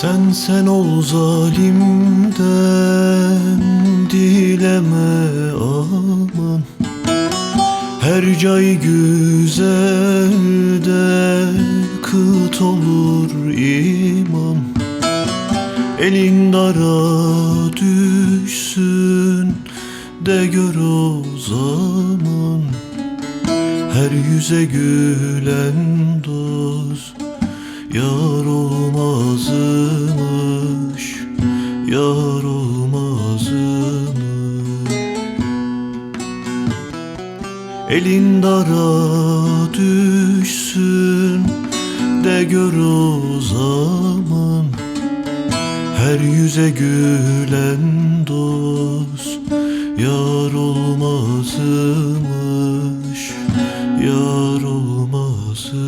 Sen sen ol zalimden dileme aman. Her cay güzelde kıt olur iman. Elin dara düşsün de gör o zaman. Her yüze gülen dost Yar olmazmış Yar olmazmış Elin dara düşsün De gör o zaman. Her yüze gülen dost Yar olmazmış Yar olmazmış.